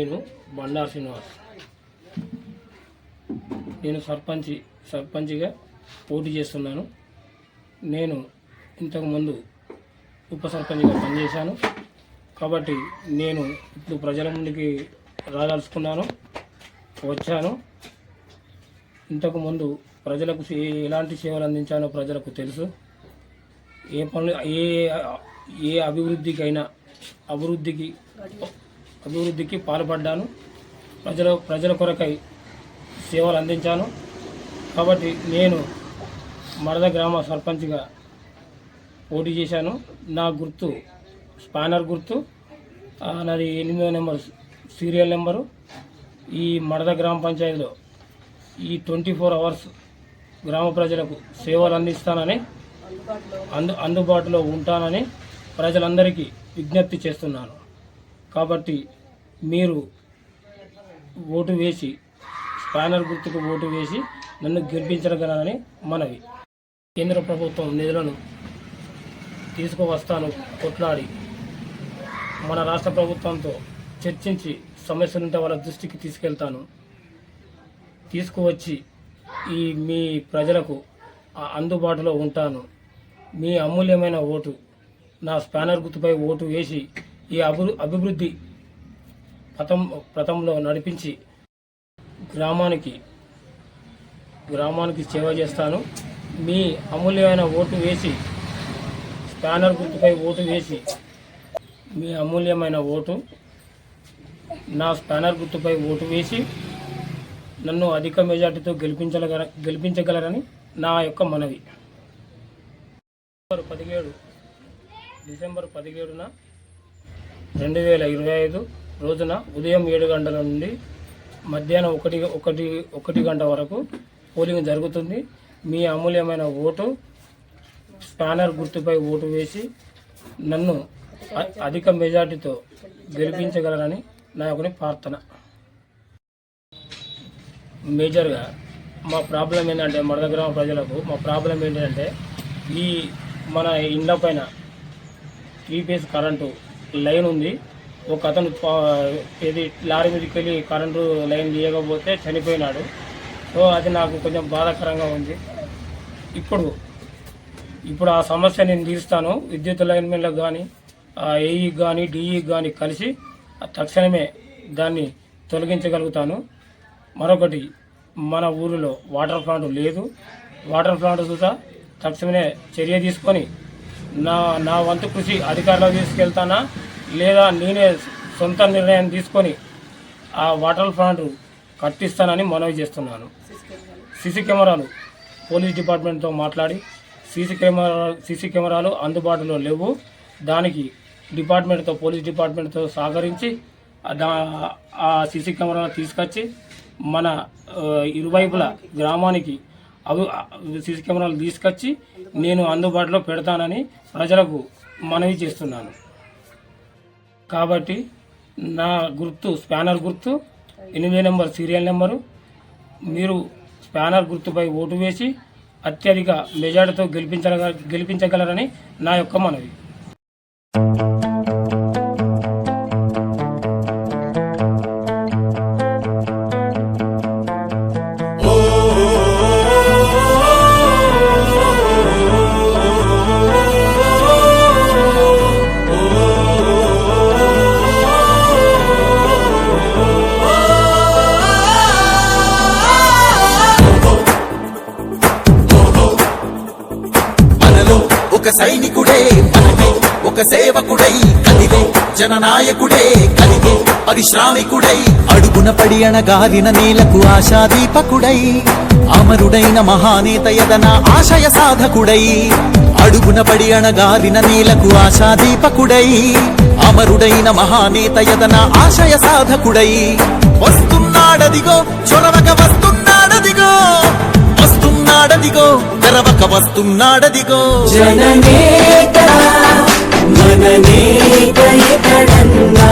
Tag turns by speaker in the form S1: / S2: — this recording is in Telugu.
S1: నేను బండా శ్రీనివాస్. నేను సర్పంచి సర్పంచిగా పోటీ చేస్తున్నాను. నేను ఇంతకుముందు ఉప సర్పంచ్గా పనిచేశాను. కాబట్టి నేను ఇప్పుడు ప్రజల ముందుకి రాదలుచుకున్నాను వచ్చాను. ఇంతకుముందు ప్రజలకు ఎలాంటి సేవలు అందించానో ప్రజలకు తెలుసు. ఏ పనులు ఏ ఏ అభివృద్ధికైనా అభివృద్ధికి అభివృద్ధికి పాల్పడ్డాను. ప్రజల ప్రజల కొరకై సేవలు అందించాను. కాబట్టి నేను మరద గ్రామ సర్పంచ్గా పోటీ చేశాను. నా గుర్తు స్పానర్ గుర్తు నాది ఎనిమిదో నెంబర్ సీరియల్ నెంబరు. ఈ మడద గ్రామ పంచాయతీలో ఈ ట్వంటీ ఫోర్ అవర్స్ గ్రామ ప్రజలకు సేవలు అందిస్తానని అందు అందుబాటులో ఉంటానని ప్రజలందరికీ విజ్ఞప్తి చేస్తున్నాను. కాబట్టి మీరు ఓటు వేసి స్పానర్ గుర్తుకు ఓటు వేసి నన్ను గెలిపించగలరని మనవి. కేంద్ర ప్రభుత్వం నిధులను తీసుకువస్తాను కొట్లాడి. మన రాష్ట్ర ప్రభుత్వంతో చర్చించి సమస్యలుంటే వాళ్ళ దృష్టికి తీసుకెళ్తాను. తీసుకువచ్చి ఈ మీ ప్రజలకు అందుబాటులో ఉంటాను. మీ అమూల్యమైన ఓటు నా స్పానర్ గుర్తుపై ఓటు వేసి ఈ అభి అభివృద్ధి పథం పథంలో నడిపించి గ్రామానికి గ్రామానికి సేవ చేస్తాను. మీ అమూల్యమైన ఓటు వేసి స్పానర్ గుర్తుపై ఓటు వేసి మీ అమూల్యమైన ఓటు నా స్పానర్ గుర్తుపై ఓటు వేసి నన్ను అధిక మెజార్టీతో గెలిపించగల గెలిపించగలరని నా యొక్క మనవి. డిసెంబర్ పదిహేడు డిసెంబర్ పదిహేడున రెండు వేల ఇరవై ఐదు రోజున ఉదయం ఏడు గంటల నుండి మధ్యాహ్నం ఒకటి ఒకటి ఒకటి గంట వరకు పోలింగ్ జరుగుతుంది. మీ అమూల్యమైన ఓటు స్పానర్ గుర్తుపై ఓటు వేసి నన్ను అధిక మెజార్టీతో గెలిపించగలరని నా యొక్క ప్రార్థన. మేజర్గా మా ప్రాబ్లం ఏంటంటే మడద గ్రామ ప్రజలకు మా ప్రాబ్లం ఏంటంటే ఈ మన ఇండ్ల పైన త్రీ ఫేజ్ కరెంటు లైన్ ఉంది. ఒక అతను ఇది లారీ మీదకి వెళ్ళి కరెంటు లైన్ తీయకపోతే చనిపోయినాడు. సో అది నాకు కొంచెం బాధాకరంగా ఉంది. ఇప్పుడు ఇప్పుడు ఆ సమస్య నేను తీరుస్తాను. విద్యుత్ లైన్మెన్లకు కానీ ఏఈకి కానీ డిఈ కానీ కలిసి తక్షణమే దాన్ని తొలగించగలుగుతాను. మరొకటి మన ఊరిలో వాటర్ ప్లాంట్ లేదు. వాటర్ ప్లాంట్ చూసా తక్షణమే చర్య తీసుకొని నా నా వంతు కృషి అధికారులకు తీసుకెళ్తానా? లేదా నేనే సొంత నిర్ణయం తీసుకొని ఆ వాటర్ ప్లాంట్ కట్టిస్తానని మనవి చేస్తున్నాను. సీసీ కెమెరాలు పోలీస్ డిపార్ట్మెంట్తో మాట్లాడి సీసీ కెమెరా సీసీ కెమెరాలు అందుబాటులో లేవు. దానికి డిపార్ట్మెంట్తో పోలీస్ డిపార్ట్మెంట్తో సహకరించి ఆ దా- ఆ సీసీ కెమెరాలు తీసుకొచ్చి మన ఇరువైపుల గ్రామానికి అవి సీసీ కెమెరాలు తీసుకొచ్చి నేను అందుబాటులో పెడతానని ప్రజలకు మనవి చేస్తున్నాను. కాబట్టి నా గుర్తు స్పానర్ గుర్తు ఎనిమిది నెంబర్ సీరియల్ నెంబరు. మీరు స్పానర్ గుర్తుపై ఓటు వేసి అత్యధిక మెజార్టీతో గెలిపించగల గెలిపించగలరని నా యొక్క మనవి.
S2: ఒక సైనికుడే మనమే ఒక సేవకుడై కలిగే జననాయకుడే కలిగే పరిశ్రామికుడై అడుగున పడి అణగారిన నేలకు ఆశాదీపకుడై అమరుడైన మహానేత యదన ఆశయ సాధకుడై అడుగున పడి అణగారిన నేలకు ఆశాదీపకుడై అమరుడైన మహానేత యదన ఆశయ సాధకుడై వస్తున్నాడదిగో చొరవక వస్తు వస్తున్నాడదిగో తెరవక వస్తున్నాడదిగో
S3: జననేత మననేత ఎక్కడన్నా.